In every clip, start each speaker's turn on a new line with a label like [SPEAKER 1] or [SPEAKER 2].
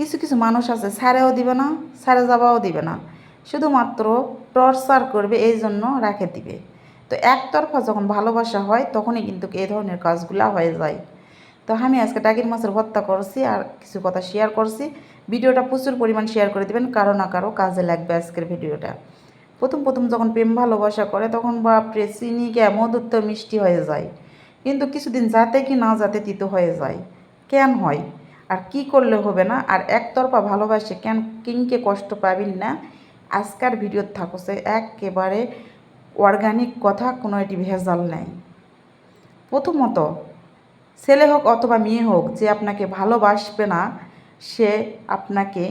[SPEAKER 1] কিছু কিছু মানুষ আছে, ছাড়েও দিবে না, ছাড়ে যাওয়াও দিবে না। শুধুমাত্র টর্চার করবে, এই জন্য রাখে দিবে। তো একতরফা যখন ভালোবাসা হয়, তখনই কিন্তু এই ধরনের কাজগুলা হয়ে যায়। তো আমি আজকে টাকির মাছের ভর্তা করছি আর কিছু কথা শেয়ার করছি। ভিডিওটা প্রচুর পরিমাণ শেয়ার করে দেবেন, কারও না কারও কাজে লাগবে আজকের ভিডিওটা। প্রথম প্রথম যখন প্রেম ভালোবাসা করে, তখন বাপরে, চিনি মধুর মিষ্টি হয়ে যায়। কিন্তু কিছুদিন যাতে কি না যাতে তিতো হয়ে যায়। কেন হয়? আর কি করলে হবে না? আর একতরফা ভালোবাসে কেন কিংকে কষ্ট পাবেন না? আজকার ভিডিও থাকছে একেবারে অর্গানিক কথা, কোনো এটি ভেজাল নেই। প্রথমত, ছেলে হোক অথবা মেয়ে হোক, যে আপনাকে ভালোবাসবে না, সে আপনাকে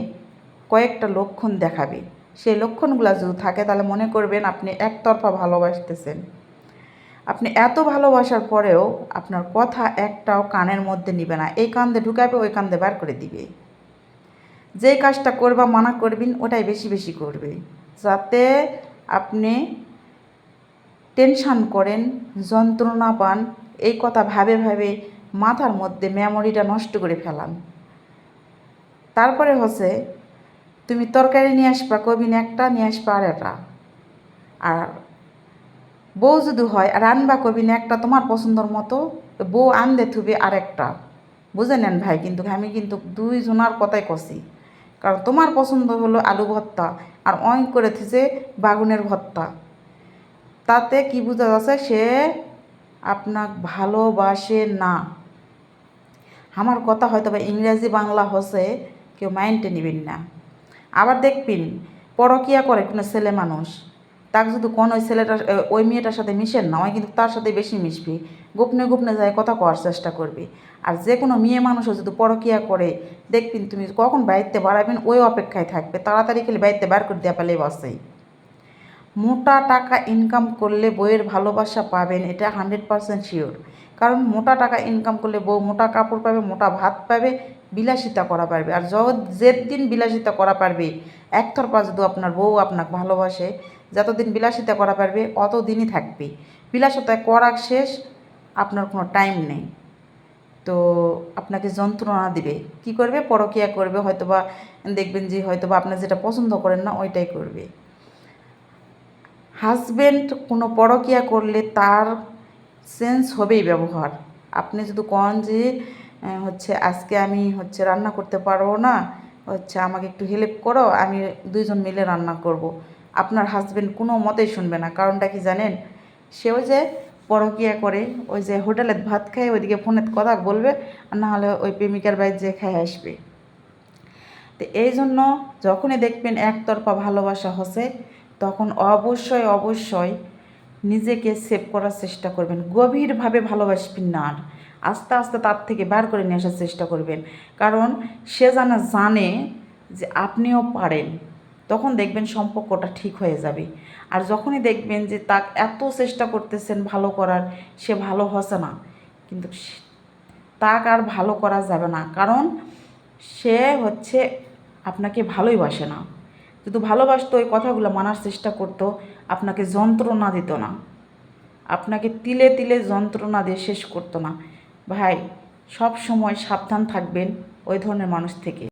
[SPEAKER 1] কয়েকটা লক্ষণ দেখাবে। সেই লক্ষণগুলো যদি থাকে, তাহলে মনে করবেন আপনি একতরফা ভালোবাসতেছেন। আপনি এত ভালোবাসার পরেও আপনার কথা একটাও কানের মধ্যে নিবে না। এই কান্দে ঢুকাবে ওই কান্দে বার করে দিবে। যেই কাজটা করবা, মানা করবেন, ওটাই বেশি বেশি করবে। যাতে আপনি টেনশান করেন, যন্ত্রণা পান, এই কথা ভাবে ভাবে মাথার মধ্যে মেমোরিটা নষ্ট করে ফেলান। তারপরে হচ্ছে, তুমি তরকারি নিয়ে আসবা কবিন একটা, নিয়ে আসবা আর একটা। আর বউ যদি হয় আর আনবা কবি না, একটা তোমার পছন্দর মতো, বউ আনদে থুবে আর একটা বুঝে নেন ভাই? কিন্তু আমি কিন্তু দুইজনার কথাই কষি কারণ তোমার পছন্দ হলো আলু ভর্তা, আর অয় করে থেছে বাগুনের ভর্তা। তাতে কি বোঝা যাচ্ছে? সে আপনাক ভালোবাসে না। আমার কথা হয়তো বা ইংরেজি বাংলা হসে কেউ মাইন্ডে নিবেন না। আবার দেখবেন, পরকিয়া করে কোনো ছেলে মানুষ। তাকে যদি কোন ওই ছেলেটার ওই মেয়েটার সাথে মিশেন না, ওই কিন্তু তার সাথে বেশি মিশবে। গোপনে গোপনে যায়, কথা কওয়ার চেষ্টা করবে। আর যে কোনো মেয়ে মানুষও যদি পরকিয়া করে দেখবেন তুমি কখন বাড়িতে বাড়াবেন, ওই অপেক্ষায় থাকবে। তাড়াতাড়ি খেলে বাড়িতে বার করে দেওয়া পেলে বসেই। মোটা টাকা ইনকাম করলে বইয়ের ভালোবাসা পাবেন, এটা হান্ড্রেড পারসেন্ট শিওর কারণ মোটা টাকা ইনকাম করলে বউ মোটা কাপড় পাবে, মোটা ভাত পাবে, বিলাসিতা করা পারবে। আর যত যেদিন বিলাসিতা করা পারবে একথর একতরফা যদি আপনার বউ আপনাকে ভালোবাসে যতদিন বিলাসিতা করা পারবে, অতদিনই থাকবে। বিলাসিতা করার শেষ আপনার কোনো টাইম নেই। তো আপনাকে যন্ত্রণা দিবে। কি করবে? পরকিয়া করবে। হয়তোবা দেখবেন যে হয়তোবা আপনার যেটা পছন্দ করেন না, ওইটাই করবে। হাজবেন্ড কোনো পরকিয়া করলে তার সেন্স হবেই ব্যবহার। আপনি যদি কন যে হচ্ছে আজকে আমি হচ্ছে রান্না করতে পারব না, হচ্ছে আমাকে একটু হেল্প করো, আমি দুইজন মিলে রান্না করব। আপনার হাজবেন্ড কোনো মতেই শুনবে না। কারণটা কি জানেন? সেও যে পরকিয়া করে, ওই যে হোটেলে ভাত খায়, ওইদিকে ফোনে কথা বলবে, আর না হলে ওই প্রেমিকার বাড়ি যে খায় আসবে। তো এই জন্য যখনই দেখবেন একতরফা ভালোবাসা হসে, তখন অবশ্যই অবশ্যই নিজেকে সেভ করার চেষ্টা করবেন। গভীরভাবে ভালোবাসবেন না আর। আস্তে আস্তে তার থেকে বার করে নিয়ে আসার চেষ্টা করবেন। কারণ সে যেন জানে যে আপনিও পারেন। তখন দেখবেন সম্পর্কটা ঠিক হয়ে যাবে। আর যখনই দেখবেন যে তাক এত চেষ্টা করতেছেন ভালো করার, সে ভালো হসে না। কিন্তু তাক আর ভালো করা যাবে না। কারণ সে হচ্ছে আপনাকে ভালোই বাসে না। যদি ভালোবাসতো ওই কথাগুলো মানার চেষ্টা করতো, আপনাকে যন্ত্রণা দিত না। আপনাকে তিলে তিলে যন্ত্রণা দিয়ে শেষ করতো না। ভাই সব সময় সাবধান থাকবেন ওই ধরনের মানুষ থেকে।